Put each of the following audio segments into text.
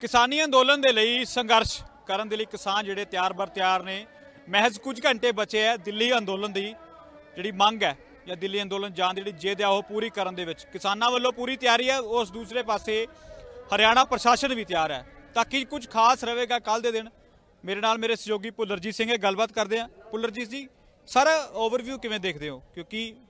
ਕਿਸਾਨੀ ਅੰਦੋਲਨ ਦੇ ਲਈ ਸੰਘਰਸ਼ ਕਰਨ ਦੇ ਲਈ ਕਿਸਾਨ ਜਿਹੜੇ ਤਿਆਰ ਬਰ ਤਿਆਰ ਨੇ, ਮਹਿਜ਼ ਕੁਝ ਘੰਟੇ ਬਚੇ ਹੈ ਦਿੱਲੀ ਅੰਦੋਲਨ ਦੀ, ਜਿਹੜੀ ਮੰਗ ਹੈ, ਜਾਂ ਦਿੱਲੀ ਅੰਦੋਲਨ ਜਾਣ ਦੀ ਜਿਹੜੀ ਜਿੱਦ ਹੈ ਉਹ ਪੂਰੀ ਕਰਨ ਦੇ ਵਿੱਚ। ਕਿਸਾਨਾਂ ਵੱਲੋਂ ਪੂਰੀ ਤਿਆਰੀ ਹੈ, ਉਸ ਦੂਸਰੇ ਪਾਸੇ ਹਰਿਆਣਾ ਪ੍ਰਸ਼ਾਸਨ ਵੀ ਤਿਆਰ ਹੈ। ਤਾਂ ਕਿ ਕੁਝ ਖਾਸ ਰਹੇਗਾ ਕੱਲ ਦੇ ਦਿਨ? ਮੇਰੇ ਨਾਲ ਮੇਰੇ ਸਹਿਯੋਗੀ ਪੁੱਲਰਜੀਤ ਸਿੰਘ ਹੈ, ਗੱਲਬਾਤ ਕਰਦੇ ਆ ਪੁੱਲਰਜੀਤ ਜੀ, ਸਰ ਓਵਰਵਿਊ ਕਿਵੇਂ ਦੇਖਦੇ ਹੋ? ਕਿਉਂਕਿ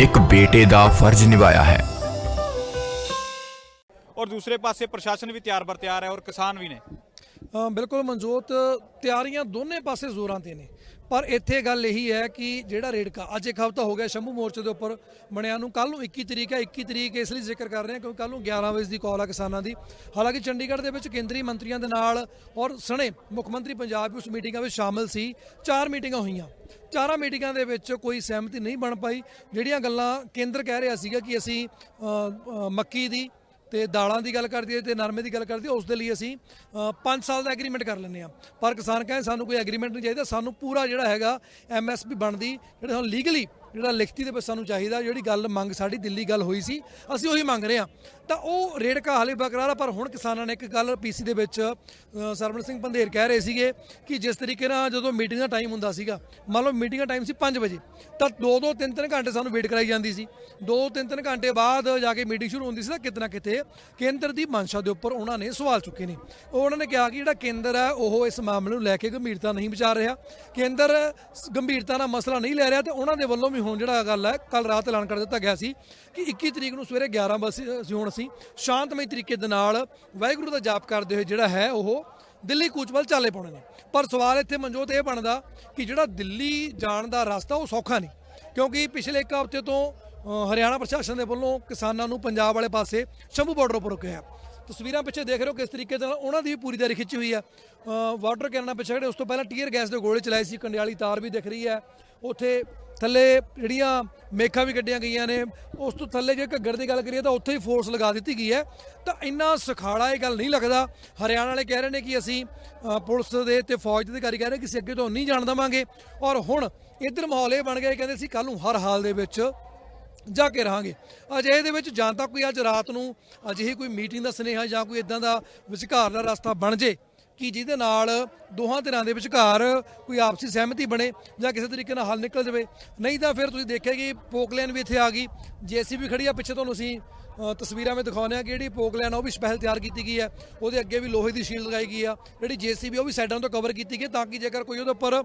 ਇੱਕ ਬੇਟੇ ਦਾ ਫਰਜ਼ ਨਿਭਾਇਆ ਹੈ। ਔਰ ਦੂਸਰੇ ਪਾਸੇ ਪ੍ਰਸ਼ਾਸਨ ਵੀ ਤਿਆਰ ਬਰ ਤਿਆਰ ਹੈ ਔਰ ਕਿਸਾਨ ਵੀ ਨੇ। ਬਿਲਕੁਲ ਮਨਜੋਤ ਤਿਆਰੀਆਂ ਦੋਨੇ ਪਾਸੇ ਜ਼ੋਰਾਂ ਤੇ ਨੇ। ਪਰ ਇੱਥੇ ਗੱਲ ਇਹੀ ਹੈ ਕਿ ਜਿਹੜਾ ਰੇੜਕਾ, ਅੱਜ ਇੱਕ ਹਫ਼ਤਾ ਹੋ ਗਿਆ ਸ਼ੰਭੂ ਮੋਰਚੇ ਦੇ ਉੱਪਰ ਬਣਿਆ ਨੂੰ ਕੱਲ ਨੂੰ 21 ਤਰੀਕ ਹੈ 21 ਤਰੀਕ ਇਸ ਲਈ ਜ਼ਿਕਰ ਕਰ ਰਹੇ ਹਾਂ ਕਿਉਂਕਿ ਕੱਲ ਨੂੰ 11 ਵਜੇ ਦੀ ਕਾਲ ਹੈ ਕਿਸਾਨਾਂ ਦੀ। ਹਾਲਾਂਕਿ ਚੰਡੀਗੜ੍ਹ ਦੇ ਵਿੱਚ ਕੇਂਦਰੀ ਮੰਤਰੀਆਂ ਦੇ ਨਾਲ ਔਰ ਸਣੇ ਮੁੱਖ ਮੰਤਰੀ ਪੰਜਾਬ ਉਸ ਮੀਟਿੰਗਾਂ ਵਿੱਚ ਸ਼ਾਮਲ ਸੀ। ਚਾਰ ਮੀਟਿੰਗਾਂ ਹੋਈਆਂ। ਚਾਰਾਂ ਮੀਟਿੰਗਾਂ ਦੇ ਵਿੱਚ ਕੋਈ ਸਹਿਮਤੀ ਨਹੀਂ ਬਣ ਪਾਈ। ਜਿਹੜੀਆਂ ਗੱਲਾਂ ਕੇਂਦਰ ਕਹਿ ਰਿਹਾ ਸੀਗਾ ਕਿ ਅਸੀਂ ਮੱਕੀ ਦੀ ਤੇ ਦਾਲਾਂ ਦੀ ਗੱਲ ਕਰਦੀ ਹੈ ਤੇ ਨਰਮੇ ਦੀ ਗੱਲ ਕਰਦੀ ਹੈ, ਉਸ ਦੇ ਲਈ ਅਸੀਂ 5 ਸਾਲ ਦਾ ਐਗਰੀਮੈਂਟ ਕਰ ਲੈਂਦੇ ਆ ਪਰ ਕਿਸਾਨ ਕਹਿੰਦੇ ਸਾਨੂੰ ਕੋਈ ਐਗਰੀਮੈਂਟ ਨਹੀਂ ਚਾਹੀਦਾ, ਸਾਨੂੰ ਪੂਰਾ ਜਿਹੜਾ ਹੈਗਾ ਐਮਐਸਪੀ ਬਣਦੀ, ਜਿਹੜਾ ਸਾਨੂੰ ਲੀਗਲੀ ਜਿਹੜਾ ਲਿਖਤੀ ਦੇ ਵਿੱਚ ਸਾਨੂੰ ਚਾਹੀਦਾ ਜਿਹੜੀ ਗੱਲ ਮੰਗ ਸਾਡੀ ਦਿੱਲੀ ਗੱਲ ਹੋਈ ਸੀ ਅਸੀਂ ਉਹੀ ਮੰਗ ਰਹੇ ਹਾਂ। ਤਾਂ ਉਹ ਰੇੜਕਾ ਹਾਲੇ ਬਰਕਰਾਰ ਆ ਪਰ ਹੁਣ ਕਿਸਾਨਾਂ ਨੇ ਇੱਕ ਗੱਲ ਪੀਸੀ ਦੇ ਵਿੱਚ ਅ, ਸਰਵਣ ਸਿੰਘ ਪੰਧੇਰ ਕਹਿ ਰਹੇ ਸੀਗੇ ਕਿ ਜਿਸ ਤਰੀਕੇ ਨਾਲ ਜਦੋਂ ਮੀਟਿੰਗ ਦਾ ਟਾਈਮ ਹੁੰਦਾ ਸੀਗਾ ਮੰਨ ਲਓ ਮੀਟਿੰਗ ਦਾ ਟਾਈਮ ਸੀ 5 ਵਜੇ ਤਾਂ 2-2 3-3 ਘੰਟੇ ਸਾਨੂੰ ਵੇਟ ਕਰਾਈ ਜਾਂਦੀ ਸੀ। 2-3-3 ਘੰਟੇ ਬਾਅਦ ਜਾ ਕੇ ਮੀਟਿੰਗ ਸ਼ੁਰੂ ਹੁੰਦੀ ਸੀ ਤਾਂ ਕਿਤੇ ਨਾ ਕਿਤੇ ਕੇਂਦਰ ਦੀ ਮਨਸ਼ਾ ਦੇ ਉੱਪਰ ਉਹਨਾਂ ਨੇ ਸਵਾਲ ਚੁੱਕੇ ਨੇ। ਉਹ ਉਹਨਾਂ ਨੇ ਕਿਹਾ ਕਿ ਜਿਹੜਾ ਕੇਂਦਰ ਹੈ ਉਹ ਇਸ ਮਾਮਲੇ ਨੂੰ ਲੈ ਕੇ ਗੰਭੀਰਤਾ ਨਹੀਂ ਵਿਚਾਰ ਰਿਹਾ। ਕੇਂਦਰ ਗੰਭੀਰਤਾ ਨਾਲ ਮਸਲਾ ਨਹੀਂ ਲੈ ਰਿਹਾ ਤੇ ਉਹਨਾਂ ਦੇ ਵੱਲੋਂ ਵੀ ਹੁਣ ਜਿਹੜਾ ਗੱਲ ਹੈ ਕੱਲ ਰਾਤ ਐਲਾਨ ਕਰ ਦਿੱਤਾ ਗਿਆ ਸੀ ਕਿ 21 ਤਰੀਕ ਨੂੰ ਸਵੇਰੇ 11 ਵਜੇ ਅਸੀਂ ਹੁਣ ਅਸੀਂ ਸ਼ਾਂਤਮਈ ਤਰੀਕੇ ਦੇ ਨਾਲ ਵਾਹਿਗੁਰੂ ਦਾ ਜਾਪ ਕਰਦੇ ਹੋਏ ਜਿਹੜਾ ਹੈ, ਉਹ ਦਿੱਲੀ ਕੂਚ ਵੱਲ ਚਾਲੇ ਪਾਉਣੇ ਨੇ। ਪਰ ਸਵਾਲ ਇੱਥੇ ਮਨਜੋਤ ਇਹ ਬਣਦਾ ਕਿ ਜਿਹੜਾ ਦਿੱਲੀ ਜਾਣ ਦਾ ਰਸਤਾ, ਉਹ ਸੌਖਾ ਨਹੀਂ। ਕਿਉਂਕਿ ਪਿਛਲੇ ਇੱਕ ਹਫ਼ਤੇ ਤੋਂ ਹਰਿਆਣਾ ਪ੍ਰਸ਼ਾਸਨ ਦੇ ਵੱਲੋਂ ਕਿਸਾਨਾਂ ਨੂੰ ਪੰਜਾਬ ਵਾਲੇ ਪਾਸੇ ਸ਼ੰਭੂ ਬਾਰਡਰ ਉੱਪਰ ਰੁਕਿਆ ਤਸਵੀਰਾਂ ਪਿੱਛੇ ਦੇਖ ਰਹੇ ਹੋ ਕਿਸ ਤਰੀਕੇ ਦੇ ਨਾਲ ਉਹਨਾਂ ਦੀ ਵੀ ਪੂਰੀ ਤਿਆਰੀ ਖਿੱਚੀ ਹੋਈ ਹੈ। ਵਾਟਰ ਕੈਨਾਂ ਪਿੱਛੇ ਜਿਹੜੇ ਉਸ ਤੋਂ ਪਹਿਲਾਂ ਟੀਅਰ ਗੈਸ ਦੇ ਗੋਲੇ ਚਲਾਏ ਸੀ, ਕੰਡਿਆਲੀ ਤਾਰ ਵੀ ਦਿਖ ਰਹੀ ਹੈ। ਉੱਥੇ ਥੱਲੇ ਜਿਹੜੀਆਂ ਮੇਖਾਂ ਵੀ ਕੱਢੀਆਂ ਗਈਆਂ ਨੇ, ਉਸ ਤੋਂ ਥੱਲੇ ਜੇ ਘੱਗਰ ਦੀ ਗੱਲ ਕਰੀਏ ਤਾਂ ਉੱਥੇ ਹੀ ਫੋਰਸ ਲਗਾ ਦਿੱਤੀ ਗਈ ਹੈ। ਤਾਂ ਇੰਨਾ ਸੁਖਾਲਾ ਇਹ ਗੱਲ ਨਹੀਂ ਲੱਗਦਾ। ਹਰਿਆਣਾ ਵਾਲੇ ਕਹਿ ਰਹੇ ਨੇ ਕਿ ਅਸੀਂ ਪੁਲਿਸ ਦੇ ਤੇ ਫੌਜ ਦੇ ਅਧਿਕਾਰੀ ਕਹਿ ਰਹੇ ਕਿ ਅਸੀਂ ਅੱਗੇ ਤੋਂ ਨਹੀਂ ਜਾਣ ਦੇਵਾਂਗੇ। ਔਰ ਹੁਣ ਇੱਧਰ ਮਾਹੌਲ ਇਹ ਬਣ ਗਿਆ ਕਹਿੰਦੇ ਸੀ ਕੱਲ ਨੂੰ ਹਰ ਹਾਲ ਦੇ ਵਿੱਚ ਜਾ ਕੇ ਰਹਾਂਗੇ। ਅਜਿਹੇ ਦੇ ਵਿੱਚ ਜਾਂ ਤਾਂ ਕੋਈ ਅੱਜ ਰਾਤ ਨੂੰ ਅਜਿਹੀ ਕੋਈ ਮੀਟਿੰਗ ਦਾ ਸੁਨੇਹਾ ਜਾਂ ਕੋਈ ਇਦਾਂ ਦਾ ਵਿਚਕਾਰ ਦਾ ਰਸਤਾ ਬਣ ਜੇ। ਕਿ ਜਿਹਦੇ ਨਾਲ ਦੋਹਾਂ ਧਿਰਾਂ ਦੇ ਵਿਚਕਾਰ ਕੋਈ ਆਪਸੀ ਸਹਿਮਤੀ ਬਣੇ ਜਾਂ ਕਿਸੇ ਤਰੀਕੇ ਨਾਲ ਹੱਲ ਨਿਕਲ ਜਾਵੇ। ਨਹੀਂ ਤਾਂ ਫਿਰ ਤੁਸੀਂ ਦੇਖਿਆ ਕਿ ਪੋਕਲੈਨ ਵੀ ਇੱਥੇ ਆ ਗਈ। ਜੀਸੀਬੀ ਖੜੀ ਆ, ਪਿੱਛੇ ਤੁਹਾਨੂੰ ਅਸੀਂ ਤਸਵੀਰਾਂ ਵਿੱਚ ਦਿਖਾਉਂਦੇ ਆ ਕਿ ਜਿਹੜੀ ਪੋਕਲੈਨ ਆ, ਉਹ ਵੀ ਸਪੈਸ਼ਲ ਤਿਆਰ ਕੀਤੀ ਗਈ ਹੈ। ਉਹਦੇ ਅੱਗੇ ਵੀ ਲੋਹੇ ਦੀ ਸ਼ੀਲਡ ਲਗਾਈ ਗਈ ਆ। ਜਿਹੜੀ ਜੀਸੀਬੀ ਉਹ ਵੀ ਸਾਈਡਾਂ ਤੋਂ ਕਵਰ ਕੀਤੀ ਗਈ ਤਾਂ ਕਿ ਜੇਕਰ ਕੋਈ ਉਹਦੇ ਉੱਪਰ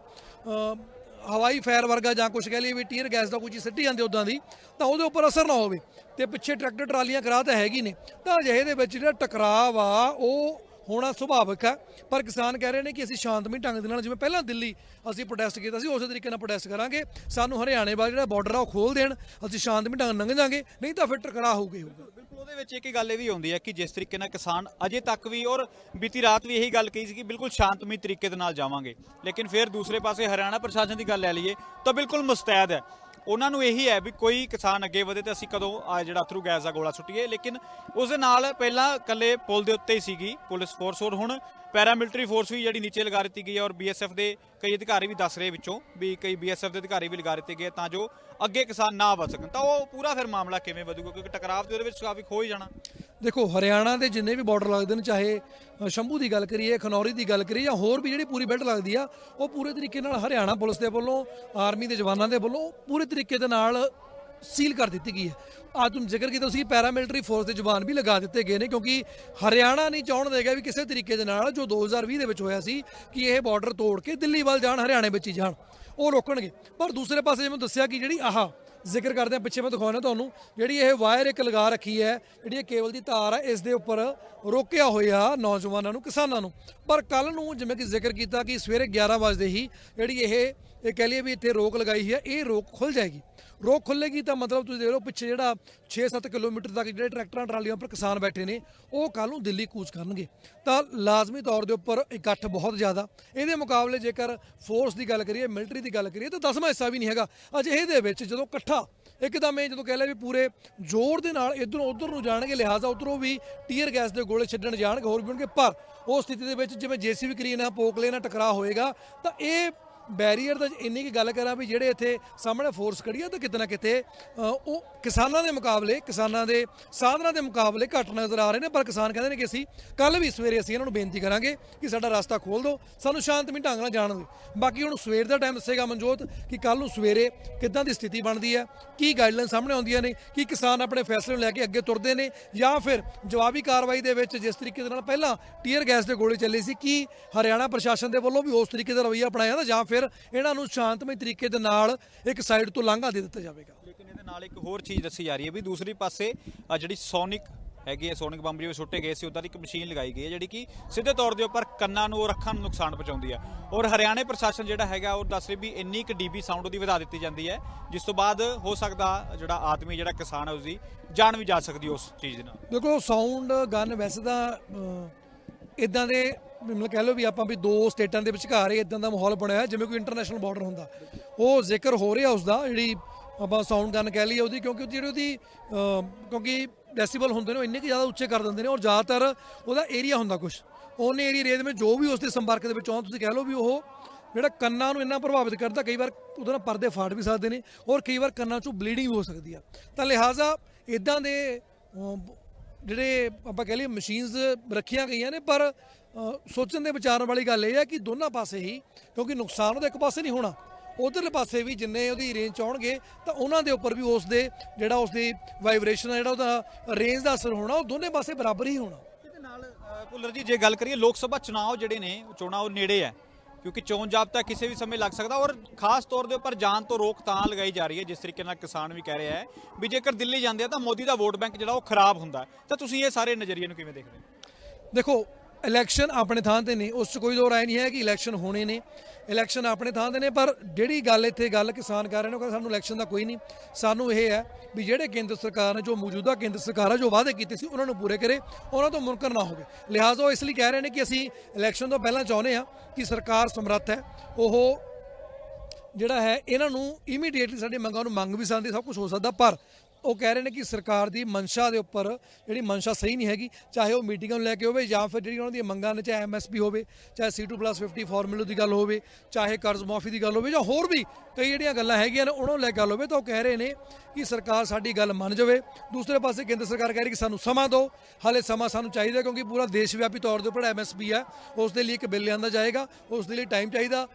ਹਵਾਈ ਫਾਇਰ ਵਰਗਾ ਜਾਂ ਕੁਝ ਕਹਿ ਲਈਏ ਵੀ ਟੀਅਰ ਗੈਸ ਦਾ ਕੋਈ ਚੀਜ਼ ਸਿੱਟੀ ਜਾਂਦੀ ਉਦਾਂ ਦੀ, ਤਾਂ ਉਹਦੇ ਉੱਪਰ ਅਸਰ ਨਾ ਹੋਵੇ। ਤੇ ਪਿੱਛੇ ਟਰੈਕਟਰ ਟਰਾਲੀਆਂ ਕਰਾ ਤਾਂ ਹੈਗੀ ਨੇ। ਤਾਂ ਅਜਿਹੇ ਦੇ ਵਿੱਚ ਜਿਹੜਾ ਟਕਰਾਅ ਆ ਉਹ ਹੋਣਾ ਸੁਭਾਵਿਕ ਹੈ। ਪਰ ਕਿਸਾਨ ਕਹਿ ਰਹੇ ਨੇ ਕਿ ਅਸੀਂ ਸ਼ਾਂਤਮਈ ਢੰਗ ਦੇ ਨਾਲ, ਜਿਵੇਂ ਪਹਿਲਾਂ ਦਿੱਲੀ ਅਸੀਂ ਪ੍ਰੋਟੈਸਟ ਕੀਤਾ ਸੀ, ਉਸੇ ਤਰੀਕੇ ਨਾਲ ਪ੍ਰੋਟੈਸਟ ਕਰਾਂਗੇ। ਸਾਨੂੰ ਹਰਿਆਣੇ ਵਾਲਾ ਜਿਹੜਾ ਬਾਰਡਰ ਆ ਉਹ ਖੋਲ ਦੇਣ, ਅਸੀਂ ਸ਼ਾਂਤਮਈ ਢੰਗ ਨਾਲ ਲੰਘ ਜਾਾਂਗੇ, ਨਹੀਂ ਤਾਂ ਫਿਰ ਟਕਰਾਅ ਹੋਊਗਾ ਹੋਊਗਾ। ਬਿਲਕੁਲ, ਉਹਦੇ ਵਿੱਚ ਇੱਕ ਗੱਲ ਇਹ ਵੀ ਆਉਂਦੀ ਹੈ ਕਿ ਜਿਸ ਤਰੀਕੇ ਨਾਲ ਕਿਸਾਨ ਅਜੇ ਤੱਕ ਵੀ, ਔਰ ਬੀਤੀ ਰਾਤ ਵੀ ਇਹੀ ਗੱਲ ਕਹੀ ਸੀ ਕਿ ਬਿਲਕੁਲ ਸ਼ਾਂਤਮਈ ਤਰੀਕੇ ਦੇ ਨਾਲ ਜਾਵਾਂਗੇ। ਲੇਕਿਨ ਫਿਰ ਦੂਸਰੇ ਪਾਸੇ ਹਰਿਆਣਾ ਪ੍ਰਸ਼ਾਸਨ ਦੀ ਗੱਲ ਲੈ ਲਈਏ, ਤਾਂ ਬਿਲਕੁਲ ਮੁਸਤੈਦ ਹੈ। ਉਹਨਾਂ ਨੂੰ ਇਹੀ ਹੈ ਵੀ ਕੋਈ ਕਿਸਾਨ ਅੱਗੇ ਵਧੇ ਤੇ ਅਸੀਂ ਕਦੋਂ ਆ ਜਿਹੜਾ ਅਥਰੂ ਗੈਸ ਦਾ ਗੋਲਾ ਸੁੱਟੀਏ। ਲੇਕਿਨ ਉਸ ਦੇ ਨਾਲ ਪਹਿਲਾਂ ਕੱਲੇ ਪੁਲ ਦੇ ਉੱਤੇ ਹੀ ਸੀਗੀ, ਪੁਲਿਸ ਫੋਰਸ ਔਰ ਹੁਣ ਪੈਰਾਮਿਲਟਰੀ ਫੋਰਸ ਵੀ ਜਿਹੜੀ ਨੀਚੇ ਲਗਾ ਦਿੱਤੀ ਗਈ ਹੈ ਔਰ ਬੀਐਸਐਫ ਦੇ ਕਈ ਅਧਿਕਾਰੀ ਵੀ ਦੱਸ ਰਹੇ ਵਿੱਚੋਂ ਵੀ ਕਈ ਬੀਐਸਐਫ ਦੇ ਅਧਿਕਾਰੀ ਵੀ ਲਗਾ ਦਿੱਤੇ ਗਏ ਤਾਂ ਜੋ ਅੱਗੇ ਕਿਸਾਨ ਨਾ ਵਧ ਸਕਣ। ਤਾਂ ਉਹ ਪੂਰਾ ਫਿਰ ਮਾਮਲਾ ਕਿਵੇਂ ਵਧੂਗਾ? ਕਿਉਂਕਿ ਟਕਰਾਅ ਤੇ ਉਹਦੇ ਵਿੱਚ ਕਾਫੀ ਖੋ ਹੀ ਜਾਣਾ। ਦੇਖੋ, ਹਰਿਆਣਾ ਦੇ ਜਿੰਨੇ ਵੀ ਬਾਰਡਰ ਲੱਗਦੇ ਨੇ, ਚਾਹੇ ਸ਼ੰਭੂ ਦੀ ਗੱਲ ਕਰੀਏ, ਖਨੌਰੀ ਦੀ ਗੱਲ ਕਰੀਏ, ਜਾਂ ਹੋਰ ਵੀ ਜਿਹੜੀ ਪੂਰੀ ਬੈਲਟ ਲੱਗਦੀ ਆ, ਉਹ ਪੂਰੇ ਤਰੀਕੇ ਨਾਲ ਹਰਿਆਣਾ ਪੁਲਿਸ ਦੇ ਵੱਲੋਂ, ਆਰਮੀ ਦੇ ਜਵਾਨਾਂ ਦੇ ਵੱਲੋਂ, ਪੂਰੇ ਤਰੀਕੇ ਦੇ ਨਾਲ ਸੀਲ ਕਰ ਦਿੱਤੀ ਗਈ ਹੈ। ਅੱਜ ਤੁਹਾਨੂੰ ਜ਼ਿਕਰ ਕੀਤਾ ਸੀ ਪੈਰਾਮਿਲਟਰੀ ਫੋਰਸ ਦੇ ਜਵਾਨ ਵੀ ਲਗਾ ਦਿੱਤੇ ਗਏ ਨੇ ਕਿਉਂਕਿ ਹਰਿਆਣਾ ਨਹੀਂ ਚਾਹਣ ਦੇਗਾ ਵੀ ਕਿਸੇ ਤਰੀਕੇ ਦੇ ਨਾਲ ਜੋ 2020 ਦੇ ਵਿੱਚ ਹੋਇਆ ਸੀ ਕਿ ਇਹ ਬਾਰਡਰ ਤੋੜ ਕੇ ਦਿੱਲੀ ਵੱਲ ਜਾਣ, ਹਰਿਆਣੇ ਵਿੱਚ ਹੀ ਜਾਣ। ਉਹ ਰੋਕਣਗੇ। ਪਰ ਦੂਸਰੇ ਪਾਸੇ ਜਿਵੇਂ ਦੱਸਿਆ ਕਿ ਜਿਹੜੀ ਆਹ ਜ਼ਿਕਰ ਕਰਦੇ ਹਾਂ, ਪਿੱਛੇ ਮੈਂ ਦਿਖਾਉਣਾ ਤੁਹਾਨੂੰ, ਜਿਹੜੀ ਇਹ ਵਾਇਰ ਇੱਕ ਲਗਾ ਰੱਖੀ ਹੈ, ਜਿਹੜੀ ਇਹ ਕੇਬਲ ਦੀ ਤਾਰ ਹੈ, ਇਸ ਦੇ ਉੱਪਰ ਰੋਕਿਆ ਹੋਇਆ ਨੌਜਵਾਨਾਂ ਨੂੰ, ਕਿਸਾਨਾਂ ਨੂੰ। ਪਰ ਕੱਲ ਨੂੰ ਜਿਵੇਂ ਕਿ ਜ਼ਿਕਰ ਕੀਤਾ ਕਿ ਸਵੇਰੇ 11 ਵਜੇ ਹੀ ਜਿਹੜੀ ਇਹ ਇਹ ਕਹਿ ਲਈਏ ਵੀ ਇੱਥੇ ਰੋਕ ਲਗਾਈ ਹੈ, ਇਹ ਰੋਕ ਖੁੱਲ ਜਾਏਗੀ। ਰੋਕ ਖੁੱਲੇਗੀ ਤਾਂ ਮਤਲਬ ਤੁਸੀਂ ਦੇਖ ਲਓ, ਪਿੱਛੇ ਜਿਹੜਾ 6-7 ਕਿਲੋਮੀਟਰ ਤੱਕ ਜਿਹੜੇ ਟਰੈਕਟਰਾਂ, ਟਰਾਲੀਆਂ ਉੱਪਰ ਕਿਸਾਨ ਬੈਠੇ ਨੇ, ਉਹ ਕੱਲ ਨੂੰ ਦਿੱਲੀ ਕੂਚ ਕਰਨਗੇ। ਤਾਂ ਲਾਜ਼ਮੀ ਤੌਰ ਦੇ ਉੱਪਰ ਇਕੱਠ ਬਹੁਤ ਜ਼ਿਆਦਾ। ਇਹਦੇ ਮੁਕਾਬਲੇ ਜੇਕਰ ਫੋਰਸ ਦੀ ਗੱਲ ਕਰੀਏ ਮਿਲਟਰੀ ਦੀ ਗੱਲ ਕਰੀਏ, ਤਾਂ ਦਸਵਾਂ ਹਿੱਸਾ ਵੀ ਨਹੀਂ ਹੈਗਾ। ਅਜਿਹੇ ਦੇ ਵਿੱਚ ਜਦੋਂ ਇਕੱਠਾ, ਇੱਕਦਮ ਇਹ ਜਦੋਂ ਕਹਿ ਲਿਆ ਵੀ ਪੂਰੇ ਜ਼ੋਰ ਦੇ ਨਾਲ ਇਧਰੋਂ ਉਧਰ ਨੂੰ ਜਾਣਗੇ, ਲਿਹਾਜ਼ਾ ਉਧਰੋਂ ਵੀ ਟੀਅਰ ਗੈਸ ਦੇ ਗੋਲੇ ਛੱਡਣ ਜਾਣਗੇ, ਹੋਰ ਵੀ ਹੋਣਗੇ। ਪਰ ਉਸ ਸਥਿਤੀ ਦੇ ਵਿੱਚ ਜਿਵੇਂ ਜੀਸੀਬੀ ਕਰੀ ਨਾ ਪੋਕਲੇ ਨਾਲ ਟਕਰਾਅ ਹੋਏਗਾ, ਤਾਂ ਇਹ ਬੈਰੀਅਰ ਦਾ ਇੰਨੀ ਕੀ ਗੱਲ ਕਰਾਂ ਵੀ ਜਿਹੜੇ ਇੱਥੇ ਸਾਹਮਣੇ ਫੋਰਸ ਖੜੀ ਆ ਤਾਂ ਕਿਤੇ ਨਾ ਕਿਤੇ ਉਹ ਕਿਸਾਨਾਂ ਦੇ ਮੁਕਾਬਲੇ, ਕਿਸਾਨਾਂ ਦੇ ਸਾਧਨਾਂ ਦੇ ਮੁਕਾਬਲੇ ਘੱਟ ਨਜ਼ਰ ਆ ਰਹੇ ਨੇ, ਪਰ ਕਿਸਾਨ ਕਹਿੰਦੇ ਨੇ ਕਿ ਅਸੀਂ ਕੱਲ ਵੀ ਸਵੇਰੇ ਅਸੀਂ ਇਹਨਾਂ ਨੂੰ ਬੇਨਤੀ ਕਰਾਂਗੇ ਕਿ ਸਾਡਾ ਰਸਤਾ ਖੋਲ ਦਿਓ, ਸਾਨੂੰ ਸ਼ਾਂਤਮਈ ਢੰਗ ਨਾਲ ਜਾਣ ਦਿਓ ਬਾਕੀ ਹੁਣ ਸਵੇਰ ਦਾ ਟਾਈਮ ਦੱਸੇਗਾ ਮਨਜੋਤ ਕਿ ਕੱਲ ਨੂੰ ਸਵੇਰੇ ਕਿੱਦਾਂ ਦੀ ਸਥਿਤੀ ਬਣਦੀ ਹੈ, ਕੀ ਗਾਈਡਲਾਈਨ ਸਾਹਮਣੇ ਆਉਂਦੀਆਂ ਨੇ, ਕਿ ਕਿਸਾਨ ਆਪਣੇ ਫੈਸਲੇ ਨੂੰ ਲੈ ਕੇ ਅੱਗੇ ਤੁਰਦੇ ਨੇ, ਜਾਂ ਫਿਰ ਜਵਾਬੀ ਕਾਰਵਾਈ ਦੇ ਵਿੱਚ ਜਿਸ ਤਰੀਕੇ ਦੇ ਨਾਲ ਪਹਿਲਾਂ ਟੀਅਰ ਗੈਸ ਦੇ ਗੋਲੇ ਚੱਲੇ ਸੀ, ਕੀ ਹਰਿਆਣਾ ਪ੍ਰਸ਼ਾਸਨ ਦੇ ਵੱਲੋਂ ਵੀ ਉਸ ਤਰੀਕੇ ਦਾ ਰਵੱਈਆ ਅਪਣਾਇਆ ਜਾਂ ਫਿਰ ਇਹਨਾਂ ਨੂੰ ਸ਼ਾਂਤਮਈ ਤਰੀਕੇ ਦੇ ਨਾਲ ਇੱਕ ਸਾਈਡ ਤੋਂ ਲਾਂਘਾ ਦੇ ਦਿੱਤਾ ਜਾਵੇਗਾ। ਲੇਕਿਨ ਇਹਦੇ ਨਾਲ ਇੱਕ ਹੋਰ ਚੀਜ਼ ਦੱਸੀ ਜਾ ਰਹੀ ਹੈ ਵੀ ਦੂਸਰੀ ਪਾਸੇ ਜਿਹੜੀ ਸੋਨਿਕ ਹੈਗੀ ਹੈ ਸੋਨਿਕ ਬੰਬ ਜਿਵੇਂ ਸੁੱਟੇ ਗਏ ਸੀ ਉਦਾਂ ਦੀ ਇੱਕ ਮਸ਼ੀਨ ਲਗਾਈ ਗਈ ਹੈ ਜਿਹੜੀ ਕਿ ਸਿੱਧੇ ਤੌਰ ਦੇ ਉੱਪਰ ਕੰਨਾਂ ਨੂੰ ਔਰ ਅੱਖਾਂ ਨੂੰ ਨੁਕਸਾਨ ਪਹੁੰਚਾਉਂਦੀ ਹੈ। ਔਰ ਹਰਿਆਣੇ ਪ੍ਰਸ਼ਾਸਨ ਜਿਹੜਾ ਹੈਗਾ ਉਹ ਦੱਸ ਰਹੀ ਵੀ ਇੰਨੀ ਇੱਕ ਡੀਬੀ ਸਾਊਂਡ ਉਹਦੀ ਵਧਾ ਦਿੱਤੀ ਜਾਂਦੀ ਹੈ ਜਿਸ ਤੋਂ ਬਾਅਦ ਹੋ ਸਕਦਾ ਜਿਹੜਾ ਆਦਮੀ ਜਿਹੜਾ ਕਿਸਾਨ ਹੈ ਉਸਦੀ ਜਾਨ ਵੀ ਜਾ ਸਕਦੀ ਉਸ ਚੀਜ਼ ਨਾਲ। ਦੇਖੋ ਸਾਊਂਡ ਗਨ ਵੈਸੇ ਤਾਂ ਇਦਾਂ ਦੇ ਮਤਲਬ ਕਹਿ ਲਓ ਵੀ ਆਪਾਂ ਵੀ ਦੋ ਸਟੇਟਾਂ ਦੇ ਵਿਚਕਾਰ ਇਦਾਂ ਦਾ ਮਾਹੌਲ ਬਣਿਆ ਹੋਇਆ, ਜਿਵੇਂ ਕੋਈ ਇੰਟਰਨੈਸ਼ਨਲ ਬਾਰਡਰ ਹੁੰਦਾ। ਉਹ ਜ਼ਿਕਰ ਹੋ ਰਿਹਾ ਉਸ ਦਾ ਜਿਹੜੀ ਆਪਾਂ ਸਾਊਂਡ ਗਨ ਕਹਿ ਲਈਏ ਉਹਦੀ, ਕਿਉਂਕਿ ਜਿਹੜੀ ਉਹਦੀ ਕਿਉਂਕਿ ਡੈਸੀਬਲ ਹੁੰਦੇ ਨੇ, ਉਹ ਇੰਨੇ ਕਿ ਜ਼ਿਆਦਾ ਉੱਚੇ ਕਰ ਦਿੰਦੇ ਨੇ ਔਰ ਜ਼ਿਆਦਾਤਰ ਉਹਦਾ ਏਰੀਆ ਹੁੰਦਾ ਕੁਝ ਉਹਨੇ ਏਰੀਆ ਰੇਜ ਵਿੱਚ ਜੋ ਵੀ ਉਸ ਦੇ ਸੰਪਰਕ ਦੇ ਵਿੱਚ ਆਉਣ, ਤੁਸੀਂ ਕਹਿ ਲਓ ਵੀ ਉਹ ਜਿਹੜਾ ਕੰਨਾਂ ਨੂੰ ਇੰਨਾ ਪ੍ਰਭਾਵਿਤ ਕਰਦਾ, ਕਈ ਵਾਰ ਉਹਦੇ ਨਾਲ ਪਰਦੇ ਫਾੜ ਵੀ ਸਕਦੇ ਨੇ ਔਰ ਕਈ ਵਾਰ ਕੰਨਾਂ 'ਚੋਂ ਬਲੀਡਿੰਗ ਹੋ ਸਕਦੀ ਆ। ਤਾਂ ਲਿਹਾਜ਼ਾ ਇਦਾਂ ਦੇ ਜਿਹੜੇ ਆਪਾਂ ਕਹਿ ਲਈਏ ਮਸ਼ੀਨਸ ਰੱਖੀਆਂ ਗਈਆਂ ਨੇ ਪਰ ਸੋਚਣ ਦੇ ਵਿਚਾਰਨ ਵਾਲੀ ਗੱਲ ਇਹ ਹੈ ਕਿ ਦੋਨਾਂ ਪਾਸੇ ਹੀ ਕਿਉਂਕਿ ਨੁਕਸਾਨ ਉਹਦਾ ਇੱਕ ਪਾਸੇ ਨਹੀਂ ਹੋਣਾ ਉਧਰਲੇ ਪਾਸੇ ਵੀ ਜਿੰਨੇ ਉਹਦੀ ਰੇਂਜ ਆਉਣਗੇ ਤਾਂ ਉਹਨਾਂ ਦੇ ਉੱਪਰ ਵੀ ਉਸ ਦੇ ਜਿਹੜਾ ਉਸ ਦੀ ਵਾਈਬ੍ਰੇਸ਼ਨ ਆ ਜਿਹੜਾ ਉਹਦਾ ਰੇਂਜ ਦਾ ਅਸਰ ਹੋਣਾ ਉਹ ਦੋਨੇ ਪਾਸੇ ਬਰਾਬਰ ਹੀ ਹੋਣਾ। ਇਹਦੇ ਨਾਲ ਅ, ਭੁੱਲਰ ਜੀ ਜੇ ਗੱਲ ਕਰੀਏ ਲੋਕ ਸਭਾ ਚੁਣਾਵ ਜਿਹੜੇ ਨੇ ਉਹ ਚੋਣਾਂ ਉਹ ਨੇੜੇ ਹੈ ਕਿਉਂਕਿ ਚੋਣ ਜਾਬਤਾ ਕਿਸੇ ਵੀ ਸਮੇਂ ਲੱਗ ਸਕਦਾ ਔਰ ਖਾਸ ਤੌਰ ਦੇ ਉੱਪਰ ਜਾਨ ਤੋਂ ਰੋਕ ਤਾਂ ਲਗਾਈ ਜਾ ਰਹੀ ਹੈ, ਜਿਸ ਤਰੀਕੇ ਨਾਲ ਕਿਸਾਨ ਵੀ ਕਹਿ ਰਿਹਾ ਹੈ ਵੀ ਜੇਕਰ ਦਿੱਲੀ ਜਾਂਦੇ ਆ ਤਾਂ ਮੋਦੀ ਦਾ ਵੋਟ ਬੈਂਕ ਜਿਹੜਾ ਉਹ ਖਰਾਬ ਹੁੰਦਾ ਤਾਂ ਤੁਸੀਂ ਇਹ ਸਾਰੇ ਨਜ਼ਰੀਏ ਨੂੰ ਕਿਵੇਂ ਦੇਖਦੇ ਹੋ? ਦੇਖੋ ਇਲੈਕਸ਼ਨ ਆਪਣੇ ਥਾਂ ਤੇ ਨੇ ਉਸ 'ਚ ਕੋਈ ਦੋ ਰਾਏ ਨਹੀਂ ਹੈ ਕਿ ਇਲੈਕਸ਼ਨ ਹੋਣੇ ਨੇ। ਇਲੈਕਸ਼ਨ ਆਪਣੇ ਥਾਂ ਤੇ ਨੇ, ਪਰ ਜਿਹੜੀ ਗੱਲ ਇੱਥੇ, ਗੱਲ ਕਿਸਾਨ ਕਰ ਰਹੇ ਨੇ, ਉਹ ਕਹਿੰਦੇ ਸਾਨੂੰ ਇਲੈਕਸ਼ਨ ਦਾ ਕੋਈ ਨਹੀਂ। ਸਾਨੂੰ ਇਹ ਹੈ ਵੀ ਜਿਹੜੇ ਕੇਂਦਰ ਸਰਕਾਰ ਨੇ, ਜੋ ਮੌਜੂਦਾ ਕੇਂਦਰ ਸਰਕਾਰ ਹੈ ਜੋ ਵਾਅਦੇ ਕੀਤੇ ਸੀ, ਉਹਨਾਂ ਨੂੰ ਪੂਰੇ ਕਰੇ, ਉਹਨਾਂ ਤੋਂ ਮੁਨਕਰ ਨਾ ਹੋਵੇ। ਲਿਹਾਜ਼ਾ ਉਹ ਇਸ ਲਈ ਕਹਿ ਰਹੇ ਨੇ ਕਿ ਅਸੀਂ ਇਲੈਕਸ਼ਨ ਤੋਂ ਪਹਿਲਾਂ ਚਾਹੁੰਦੇ ਹਾਂ ਕਿ ਸਰਕਾਰ ਸਮਰੱਥ ਹੈ। ਉਹ ਜਿਹੜਾ ਹੈ, ਇਹਨਾਂ ਨੂੰ ਇਮੀਡੀਏਟਲੀ ਸਾਡੀ ਮੰਗਾਂ ਨੂੰ ਮੰਗ ਵੀ ਸਕਦੀ, ਸਭ ਕੁਝ ਹੋ ਸਕਦਾ, ਪਰ ਉਹ ਕਹਿ ਰਹੇ ਨੇ ਕਿ ਸਰਕਾਰ ਦੀ ਮਨਸ਼ਾ ਦੇ ਉੱਪਰ ਜਿਹੜੀ ਮਨਸ਼ਾ ਸਹੀ ਨਹੀਂ ਹੈਗੀ, ਚਾਹੇ ਉਹ ਮੀਟਿੰਗਾਂ ਨੂੰ ਲੈ ਕੇ ਹੋਵੇ ਜਾਂ ਫਿਰ ਜਿਹੜੀ ਉਹਨਾਂ ਦੀਆਂ ਮੰਗਾਂ ਨੇ, ਚਾਹੇ ਐਮਐਸਪੀ ਹੋਵੇ, ਚਾਹੇ C2+50 ਫਾਰਮੂਲੇ ਦੀ ਗੱਲ ਹੋਵੇ, ਚਾਹੇ ਕਰਜ਼ ਮਾਫੀ ਦੀ ਗੱਲ ਹੋਵੇ ਜਾਂ ਹੋਰ ਵੀ ਕਈ ਜਿਹੜੀਆਂ ਗੱਲਾਂ ਹੈਗੀਆਂ ਨੇ, ਉਹਨਾਂ ਨੂੰ ਲੈ ਕੇ ਗੱਲ ਹੋਵੇ ਤਾਂ ਉਹ ਕਹਿ ਰਹੇ ਨੇ ਕਿ ਸਰਕਾਰ ਸਾਡੀ ਗੱਲ ਮੰਨ ਜਾਵੇ। ਦੂਸਰੇ ਪਾਸੇ ਕੇਂਦਰ ਸਰਕਾਰ ਕਹਿ ਰਹੀ ਕਿ ਸਾਨੂੰ ਸਮਾਂ ਦਿਓ। ਹਾਲੇ ਸਮਾਂ ਸਾਨੂੰ ਚਾਹੀਦਾ ਕਿਉਂਕਿ ਪੂਰਾ ਦੇਸ਼ ਵਿਆਪੀ ਤੌਰ ਦੇ ਉੱਪਰ ਐਮਐਸਪੀ ਹੈ। ਉਸ ਦੇ ਲਈ ਇੱਕ ਬਿੱਲ ਲਿਆਂਦਾ ਜਾਏਗਾ। ਉਸ ਦੇ ਲਈ ਟਾਈਮ ਚਾਹੀਦਾ।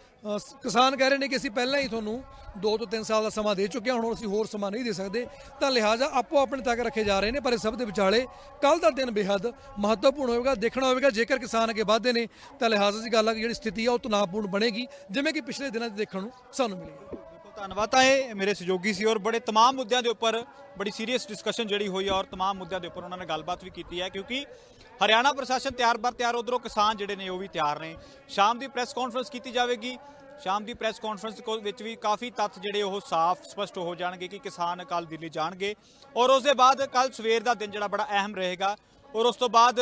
ਕਿਸਾਨ ਕਹਿ ਰਹੇ ਨੇ ਕਿ ਅਸੀਂ ਪਹਿਲਾਂ ਹੀ ਤੁਹਾਨੂੰ 2 ਤੋਂ 3 ਸਾਲ ਦਾ ਸਮਾਂ ਦੇ ਚੁੱਕੇ ਹਾਂ, ਹੁਣ ਅਸੀਂ ਹੋਰ ਸਮਾਂ ਨਹੀਂ ਦੇ ਸਕਦੇ। ਤਾਂ ਲਿਹਾਜ਼ਾ ਆਪੋ ਆਪਣੇ ਤੱਕ ਰੱਖੇ ਜਾ ਰਹੇ ਨੇ, ਪਰ ਇਹ ਸਭ ਦੇ ਵਿਚਾਲੇ ਕੱਲ ਦਾ ਦਿਨ ਬੇਹੱਦ ਮਹੱਤਵਪੂਰਨ ਹੋਵੇਗਾ, ਦੇਖਣਾ ਹੋਵੇਗਾ, ਜੇਕਰ ਕਿਸਾਨ ਅੱਗੇ ਵਧਦੇ ਨੇ, ਤਾਂ ਲਿਹਾਜ਼ਾ ਦੀ ਗੱਲ ਆ ਕਿ ਜਿਹੜੀ ਸਥਿਤੀ ਆ, ਉਹ ਤਣਾਅਪੂਰਨ ਬਣੇਗੀ, ਜਿਵੇਂ ਕਿ ਪਿਛਲੇ ਦਿਨਾਂ 'ਚ ਦੇਖਣ ਨੂੰ ਸਾਨੂੰ ਮਿਲੀ ਧੰਨਵਾਦ ਤਾਂ ਇਹ ਮੇਰੇ ਸਹਿਯੋਗੀ ਸੀ ਔਰ ਬੜੇ तमाम ਮੁੱਦਿਆਂ ਦੇ ਉੱਪਰ ਬੜੀ ਸੀਰੀਅਸ ਡਿਸਕਸ਼ਨ ਜਿਹੜੀ ਹੋਈ ਹੈ ਔਰ तमाम ਮੁੱਦਿਆਂ ਦੇ ਉੱਪਰ ਉਹਨਾਂ ਨੇ ਗੱਲਬਾਤ ਵੀ ਕੀਤੀ ਹੈ ਕਿਉਂਕਿ ਹਰਿਆਣਾ ਪ੍ਰਸ਼ਾਸਨ ਤਿਆਰ ਬਰ ਤਿਆਰ ਉਧਰੋਂ ਕਿਸਾਨ ਜਿਹੜੇ ਨੇ ਉਹ ਵੀ ਤਿਆਰ ਨੇ ਸ਼ਾਮ ਦੀ ਪ੍ਰੈਸ ਕਾਨਫਰੰਸ ਕੀਤੀ ਜਾਵੇਗੀ ਸ਼ਾਮ ਦੀ ਪ੍ਰੈਸ ਕਾਨਫਰੰਸ ਕੋ- ਵਿੱਚ ਵੀ ਕਾਫੀ ਤੱਥ ਜਿਹੜੇ ਉਹ ਸਾਫ਼ ਸਪਸ਼ਟ ਹੋ ਜਾਣਗੇ ਕਿ ਕਿਸਾਨ ਕੱਲ ਦਿੱਲੀ ਜਾਣਗੇ ਔਰ ਉਸ ਦੇ ਬਾਅਦ ਕੱਲ ਸਵੇਰ ਦਾ ਦਿਨ ਜਿਹੜਾ ਬੜਾ ਅਹਿਮ ਰਹੇਗਾ ਔਰ ਉਸ ਤੋਂ ਬਾਅਦ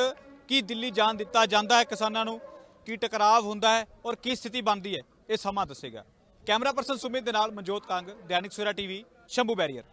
ਕੀ ਦਿੱਲੀ ਜਾਣ ਦਿੱਤਾ ਜਾਂਦਾ ਹੈ ਕਿਸਾਨਾਂ ਨੂੰ ਕੀ ਟਕਰਾਵ ਹੁੰਦਾ ਹੈ ਔਰ ਕੀ ਸਥਿਤੀ ਬਣਦੀ ਹੈ ਇਹ ਸਮਾਂ ਦੱਸੇਗਾ ਕੈਮਰਾ ਪਰਸਨ ਸੁਮਿਤ ਦੇ ਨਾਲ ਮਨਜੋਤ ਕੰਗ ਦੈਨਿਕ ਸਵੇਰਾ ਟੀਵੀ ਸ਼ੰਭੂ ਬੈਰੀਅਰ।